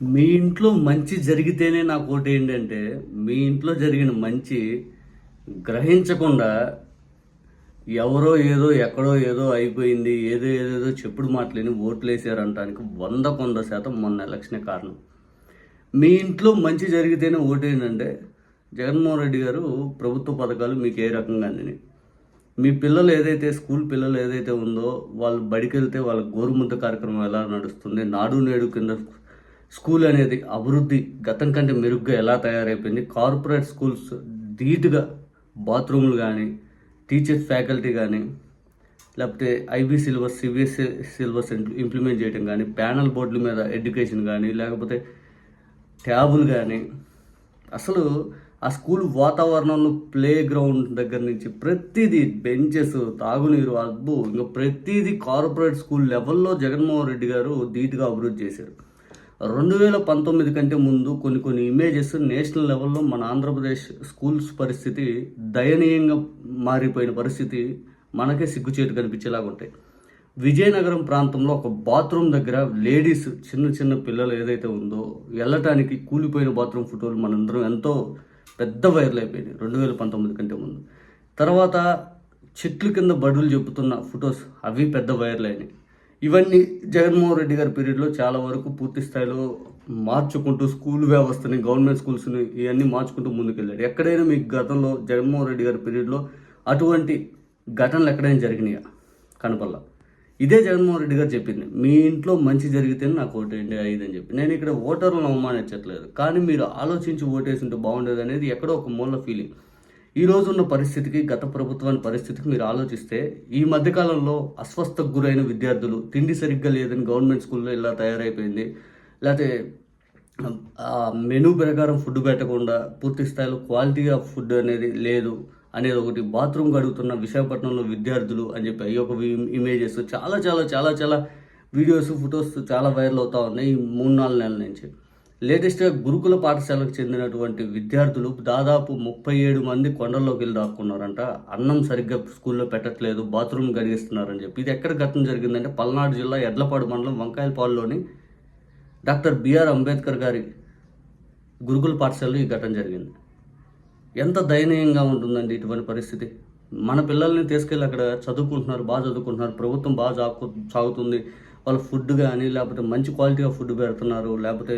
మీ ఇంట్లో మంచి జరిగితేనే నాకు ఒకటి ఏంటంటే మీ ఇంట్లో జరిగిన మంచి గ్రహించకుండా ఎవరో ఏదో ఎక్కడో ఏదో అయిపోయింది ఏదో ఏదేదో చెప్పుడు మాటలేని ఓట్లు వేసారంటానికి వంద కొంద శాతం మొన్న ఎలక్షనే కారణం. మీ ఇంట్లో మంచి జరిగితేనే ఓటేంటంటే జగన్మోహన్ రెడ్డి గారు ప్రభుత్వ పథకాలు మీకు ఏ రకంగా అందినాయి. మీ పిల్లలు ఏదైతే స్కూల్ పిల్లలు ఏదైతే ఉందో వాళ్ళు బడికి వెళ్తే వాళ్ళ గోరుముద్ద కార్యక్రమం ఎలా నడుస్తుంది నాడు నేడు కింద స్కూల్ అనేది అభివృద్ధి గతం కంటే మెరుగ్గా ఎలా తయారైపోయింది కార్పొరేట్ స్కూల్స్ ధీటుగా బాత్రూములు కానీ టీచర్స్ ఫ్యాకల్టీ కానీ లేకపోతే IB syllabus CBSE syllabus implement చేయడం కానీ ప్యానల్ బోర్డుల మీద ఎడ్యుకేషన్ కానీ లేకపోతే ట్యాబులు కానీ అసలు ఆ స్కూల్ వాతావరణంలో ప్లే గ్రౌండ్ దగ్గర నుంచి ప్రతిదీ బెంచెస్ తాగునీరు అద్భు ఇంకా ప్రతిదీ కార్పొరేట్ స్కూల్ లెవెల్లో జగన్మోహన్ రెడ్డి గారు ధీటుగా అభివృద్ధి చేశారు. రెండు వేల పంతొమ్మిది కంటే ముందు కొన్ని కొన్ని ఇమేజెస్ నేషనల్ లెవెల్లో మన ఆంధ్రప్రదేశ్ స్కూల్స్ పరిస్థితి దయనీయంగా మారిపోయిన పరిస్థితి మనకే సిగ్గుచేటు కనిపించేలాగా ఉంటాయి. విజయనగరం ప్రాంతంలో ఒక బాత్రూమ్ దగ్గర లేడీస్ చిన్న చిన్న పిల్లలు ఏదైతే ఉందో వెళ్ళటానికి కూలిపోయిన బాత్రూమ్ ఫోటోలు మనందరం ఎంతో పెద్ద వైరల్ అయిపోయింది రెండు వేల పంతొమ్మిది కంటే ముందు. తర్వాత చెట్ల కింద బడులు చెబుతున్న ఫొటోస్ అవి పెద్ద వైరల్ అయినాయి. ఇవన్నీ జగన్మోహన్ రెడ్డి గారి పీరియడ్లో చాలా వరకు పూర్తి స్థాయిలో మార్చుకుంటూ స్కూల్ వ్యవస్థని గవర్నమెంట్ స్కూల్స్ని ఇవన్నీ మార్చుకుంటూ ముందుకెళ్ళాడు. ఎక్కడైనా మీకు గతంలో జగన్మోహన్ రెడ్డి గారి పీరియడ్లో అటువంటి ఘటనలు ఎక్కడైనా జరిగినాయా? కనపల్లా ఇదే జగన్మోహన్ రెడ్డి గారు చెప్పింది. మీ ఇంట్లో మంచి జరిగితేనే నాకు ఓటేయండి ఐదు అని చెప్పి. నేను ఇక్కడ ఓటర్లను అవమానించట్లేదు. కానీ మీరు ఆలోచించి ఓటేసి ఉంటే బాగుండేది అనేది ఎక్కడో ఒక మూల ఫీలింగ్ ఈ రోజు ఉన్న పరిస్థితికి గత ప్రభుత్వాన్ని పరిస్థితికి మీరు ఆలోచిస్తే ఈ మధ్యకాలంలో అస్వస్థకు గురైన విద్యార్థులు తిండి సరిగ్గా లేదని గవర్నమెంట్ స్కూల్లో ఇలా తయారైపోయింది. లేకపోతే ఆ మెనూ ప్రకారం ఫుడ్ పెట్టకుండా పూర్తి స్థాయిలో క్వాలిటీ ఆఫ్ ఫుడ్ అనేది లేదు అనేది ఒకటి బాత్రూమ్ గడుగుతున్న విశాఖపట్నంలో విద్యార్థులు అని చెప్పి అవి ఒక ఇమేజెస్ చాలా చాలా చాలా చాలా వీడియోస్ ఫొటోస్ చాలా వైరల్ అవుతా ఉన్నాయి ఈ మూడు నాలుగు నెలల నుంచి. లేటెస్ట్గా గురుకుల పాఠశాలకు చెందినటువంటి విద్యార్థులు దాదాపు ముప్పై ఏడు మంది కొండల్లోకి వెళ్ళి దాక్కున్నారంట. అన్నం సరిగ్గా స్కూల్లో పెట్టట్లేదు బాత్రూమ్ గడిగిస్తున్నారని చెప్పి. ఇది ఎక్కడ ఘటన జరిగిందంటే పల్నాడు జిల్లా ఎడ్లపాడు మండలం వంకాయలపాడులోని డాక్టర్ బిఆర్ అంబేద్కర్ గారి గురుకుల పాఠశాలలో ఈ ఘటన జరిగింది. ఎంత దయనీయంగా ఉంటుందండి ఇటువంటి పరిస్థితి? మన పిల్లల్ని తీసుకెళ్ళి అక్కడ చదువుకుంటున్నారు బాగా చదువుకుంటున్నారు ప్రభుత్వం బాగా సాగు సాగుతుంది వాళ్ళ ఫుడ్ కానీ లేకపోతే మంచి క్వాలిటీగా ఫుడ్ పెడుతున్నారు లేకపోతే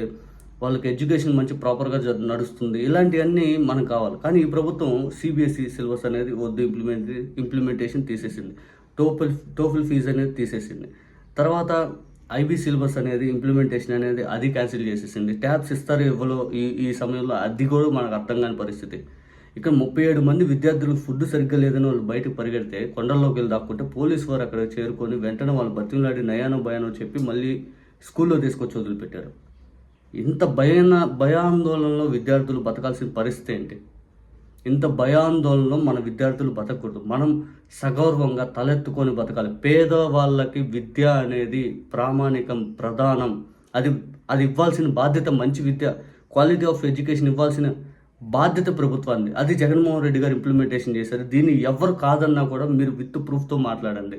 వాళ్ళకి ఎడ్యుకేషన్ మంచి ప్రాపర్గా నడుస్తుంది. ఇలాంటివన్నీ మనకు కావాలి. కానీ ఈ ప్రభుత్వం సిబిఎస్ఈ సిలబస్ అనేది వద్దు ఇంప్లిమెంట్ ఇంప్లిమెంటేషన్ తీసేసింది. టోఫిల్ టోఫిల్ ఫీజు అనేది తీసేసింది. తర్వాత ఐబీ సిలబస్ అనేది ఇంప్లిమెంటేషన్ అనేది అది క్యాన్సిల్ చేసేసింది. ట్యాబ్స్ ఇస్తారు ఇవ్వలో ఈ ఈ సమయంలో? అది కూడా మనకు అర్థం కాని పరిస్థితి. ఇక్కడ ముప్పై ఏడు మంది విద్యార్థులు ఫుడ్ సరిగ్గా లేదని వాళ్ళు బయటకు పరిగెడితే కొండల్లోకి వెళ్ళి దాక్కుంటే పోలీసు వారు అక్కడ చేరుకొని వెంటనే వాళ్ళు బతిమలాడి నయానో భయానో చెప్పి మళ్ళీ స్కూల్లో తీసుకొచ్చి వదిలిపెట్టారు. ఇంత భయాన భయాందోళనలో విద్యార్థులు బతకాల్సిన పరిస్థితి ఏంటి? ఇంత భయాందోళనలో మన విద్యార్థులు బతకూడదు. మనం సగౌరవంగా తలెత్తుకొని బతకాలి. పేదవాళ్ళకి విద్య అనేది ప్రామాణికం ప్రధానం. అది అది ఇవ్వాల్సిన బాధ్యత మంచి విద్య క్వాలిటీ ఆఫ్ ఎడ్యుకేషన్ ఇవ్వాల్సిన బాధ్యత ప్రభుత్వాన్ని అది జగన్మోహన్ రెడ్డి గారు ఇంప్లిమెంటేషన్ చేశారు. దీన్ని ఎవరు కాదన్నా కూడా మీరు విత్ ప్రూఫ్తో మాట్లాడండి.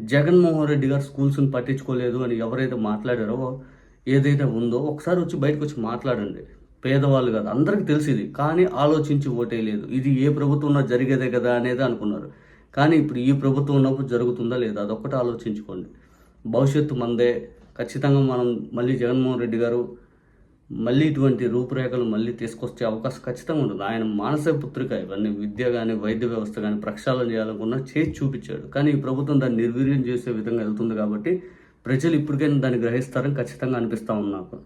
జగన్మోహన్ రెడ్డి గారు స్కూల్స్ని పట్టించుకోలేదు అని ఎవరైతే మాట్లాడారో ఏదైతే ఉందో ఒకసారి వచ్చి బయటకు వచ్చి మాట్లాడండి. పేదవాళ్ళు కాదు అందరికీ తెలిసింది. కానీ ఆలోచించి ఓటేయలేదు ఇది ఏ ప్రభుత్వం జరిగేదే కదా అనేది అనుకున్నారు. కానీ ఇప్పుడు ఈ ప్రభుత్వం ఉన్నప్పుడు జరుగుతుందా లేదా? అదొక్కటి ఆలోచించుకోండి. భవిష్యత్తు మందే. ఖచ్చితంగా మనం మళ్ళీ జగన్మోహన్ రెడ్డి గారు మళ్ళీ ఇటువంటి రూపురేఖలు మళ్ళీ తీసుకొచ్చే అవకాశం ఖచ్చితంగా ఉంటుంది. ఆయన మానసిక పుత్రిక ఇవన్నీ విద్య కానీ వైద్య వ్యవస్థ కానీ ప్రక్షాళన చేయాలనుకున్నా చేసి చూపించాడు. కానీ ఈ ప్రభుత్వం దాన్ని నిర్వీర్యం చేసే విధంగా వెళ్తుంది కాబట్టి ప్రజలు ఇప్పటికైనా దాన్ని గ్రహిస్తారని ఖచ్చితంగా అనిపిస్తూ ఉంది నాకు.